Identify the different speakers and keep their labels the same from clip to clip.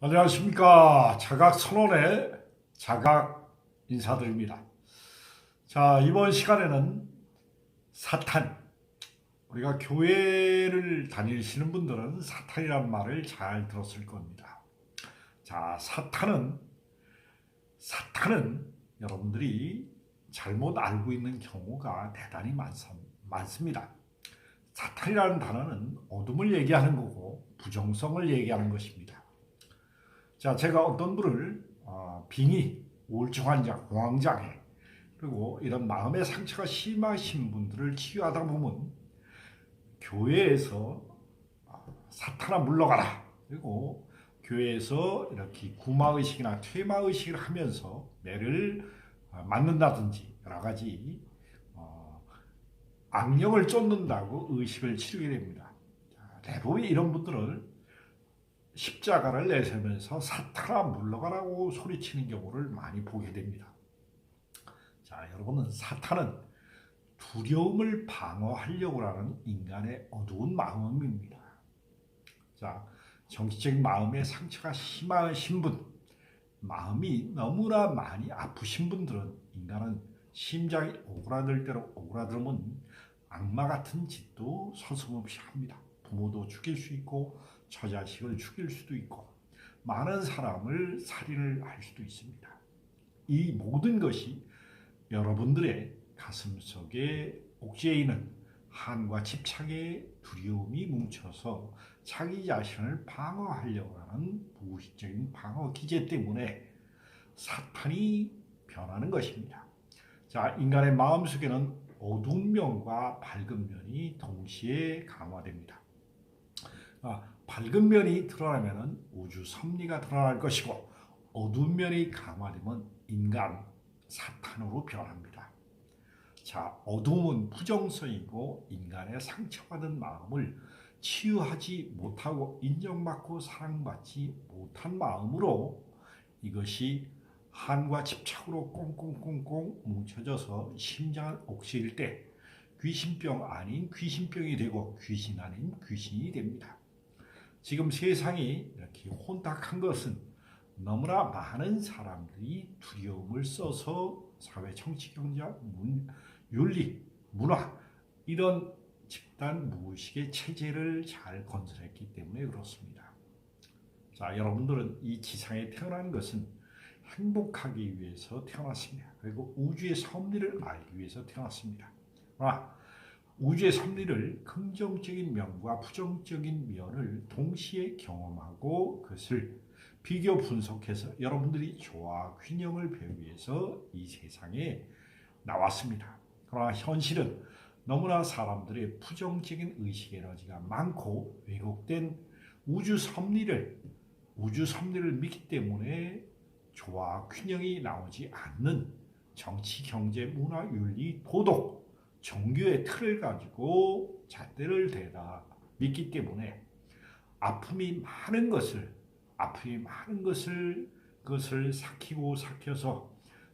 Speaker 1: 안녕하십니까. 자각 선언의 자각 인사드립니다. 자, 이번 시간에는 사탄. 우리가 교회를 다니시는 분들은 사탄이란 말을 잘 들었을 겁니다. 자, 사탄은, 사탄은 여러분들이 잘못 알고 있는 경우가 대단히 많습, 많습니다. 사탄이라는 단어는 어둠을 얘기하는 거고 부정성을 얘기하는 것입니다. 자, 제가 어떤 분을 어, 빙의, 우울증 환자, 공황장애 그리고 이런 마음의 상처가 심하신 분들을 치유하다 보면 교회에서 어, 사탄아 물러가라 그리고 교회에서 이렇게 구마의식이나 퇴마의식을 하면서 매를 어, 맞는다든지 여러 가지 어, 악령을 쫓는다고 의식을 치르게 됩니다. 자, 대부분 이런 분들을 십자가를 내세면서 사탄아 물러가라고 소리치는 경우를 많이 보게 됩니다. 자, 여러분은 사탄은 두려움을 방어하려고 하는 인간의 어두운 마음입니다. 자, 정치적인 마음의 상처가 심하신 분, 마음이 너무나 많이 아프신 분들은 인간은 심장이 오그라들 대로 오그라들면 악마 같은 짓도 서슴없이 합니다. 부모도 죽일 수 있고 처자식을 죽일 수도 있고 많은 사람을 살인을 할 수도 있습니다. 이 모든 것이 여러분들의 가슴 속에 옥죄에 있는 한과 집착의 두려움이 뭉쳐서 자기 자신을 방어하려고 하는 무의식적인 방어 기제 때문에 사탄이 변하는 것입니다. 자, 인간의 마음속에는 어두운 면과 밝은 면이 동시에 강화됩니다. 아, 밝은 면이 드러나면 우주 섭리가 드러날 것이고 어두운 면이 강화되면 인간 사탄으로 변합니다. 자, 어둠은 부정성이고 인간의 상처받은 마음을 치유하지 못하고 인정받고 사랑받지 못한 마음으로 이것이 한과 집착으로 꽁꽁꽁꽁 뭉쳐져서 심장을 옥죄일 때 귀신병 아닌 귀신병이 되고 귀신 아닌 귀신이 됩니다. 지금 세상이 이렇게 혼탁한 것은 너무나 많은 사람들이 두려움을 써서 사회, 정치, 경제, 문, 윤리, 문화 이런 집단 무의식의 체제를 잘 건설했기 때문에 그렇습니다. 자, 여러분들은 이 지상에 태어난 것은 행복하기 위해서 태어났습니다. 그리고 우주의 섭리를 알기 위해서 태어났습니다. 아, 우주의 섭리를 긍정적인 면과 부정적인 면을 동시에 경험하고 그것을 비교 분석해서 여러분들이 조화 균형을 배우기 위해서 이 세상에 나왔습니다. 그러나 현실은 너무나 사람들의 부정적인 의식 에너지가 많고 왜곡된 우주 섭리를 우주 섭리를 믿기 때문에 조화 균형이 나오지 않는 정치, 경제, 문화, 윤리, 도덕 종교의 틀을 가지고 잣대를 대다. 믿기 때문에 아픔이 많은 것을 아픔이 많은 것을 그것을 삭히고 삭혀서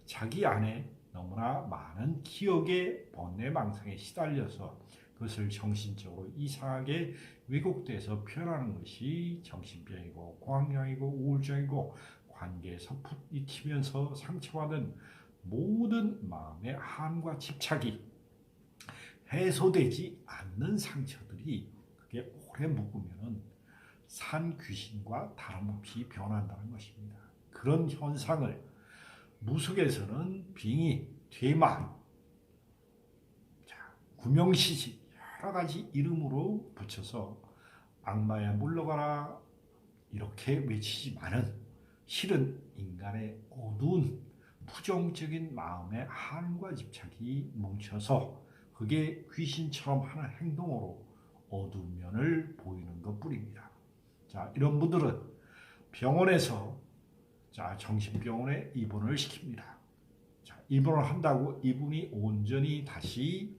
Speaker 1: 자기 안에 너무나 많은 기억의 번뇌망상에 시달려서 그것을 정신적으로 이상하게 왜곡돼서 표현하는 것이 정신병이고 공황장애이고 우울증이고 관계에서 부딪히면서 상처받은 모든 마음의 한과 집착이 해소되지 않는 상처들이 그게 오래 묵으면은 산 귀신과 다름없이 변한다는 것입니다. 그런 현상을 무속에서는 빙의, 퇴마, 구명시시 여러 가지 이름으로 붙여서 악마야 물러가라 이렇게 외치지만은 실은 인간의 어두운 부정적인 마음의 한과 집착이 뭉쳐서 그게 귀신처럼 하는 행동으로 어두운 면을 보이는 것 뿐입니다. 자, 이런 분들은 병원에서 자, 정신병원에 입원을 시킵니다. 자, 입원을 한다고 이분이 온전히 다시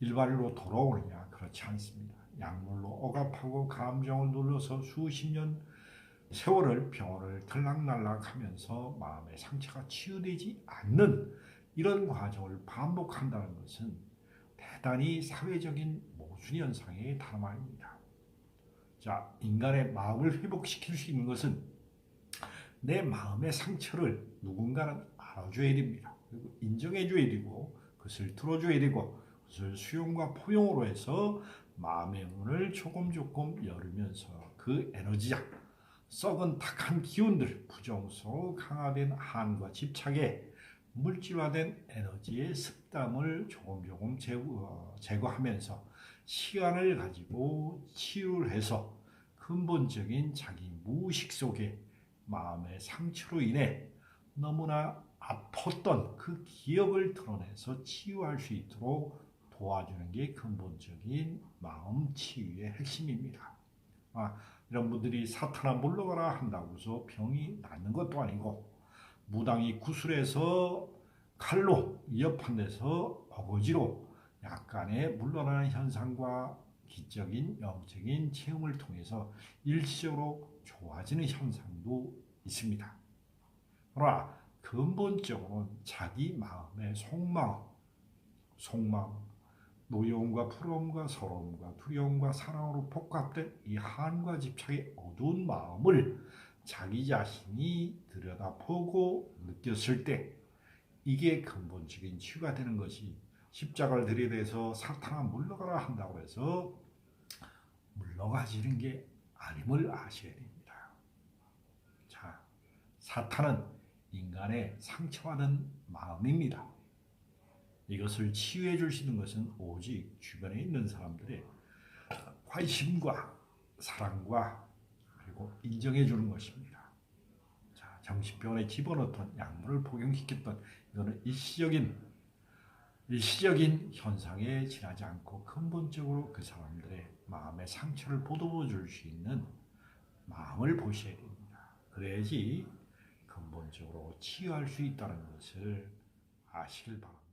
Speaker 1: 일반으로 돌아오느냐? 그렇지 않습니다. 약물로 억압하고 감정을 눌러서 수십 년 세월을 병원을 들락날락 하면서 마음의 상처가 치유되지 않는 이런 과정을 반복한다는 것은 대단히 사회적인 모순 현상의 아닙니다. 자, 인간의 마음을 회복시킬 수 있는 것은 내 마음의 상처를 누군가는 알아줘야 됩니다. 그리고 인정해줘야 되고 그것을 들어줘야 되고 그것을 수용과 포용으로 해서 마음의 문을 조금 조금 열으면서 그 에너지장 썩은 탁한 기운들 부정성 강화된 한과 집착에 물질화된 에너지의 습담을 조금 조금 제거, 제거하면서 시간을 가지고 치유를 해서 근본적인 자기 무의식 속에 마음의 상처로 인해 너무나 아팠던 그 기억을 드러내서 치유할 수 있도록 도와주는 게 근본적인 마음 치유의 핵심입니다. 아, 이런 분들이 사탄아 물러가라 한다고 해서 병이 낫는 것도 아니고 무당이 구슬해서 칼로 데서 어거지로 약간의 물러나는 현상과 기적인 영적인 체험을 통해서 일시적으로 좋아지는 현상도 있습니다. 그러나 근본적으로는 자기 마음의 속마음, 속마음, 노여움과 부러움과 서러움과 두려움과 사랑으로 복합된 이 한과 집착의 어두운 마음을 자기 자신이 들여다보고 느꼈을 때 이게 근본적인 치유가 되는 것이 십자가를 들이대서 사탄아 물러가라 한다고 해서 물러가지는 게 아님을 아셔야 됩니다. 자, 사탄은 인간의 상처받은 마음입니다. 이것을 치유해 있는 것은 오직 주변에 있는 사람들의 관심과 사랑과 그리고 인정해 주는 것입니다. 자, 정신병원에 집어넣던 약물을 복용시켰던 이거는 일시적인 일시적인 현상에 지나지 않고 근본적으로 그 사람들의 마음의 상처를 보듬어 줄 수 있는 마음을 보셔야 됩니다. 그래야지 근본적으로 치유할 수 있다는 것을 아시길 바랍니다.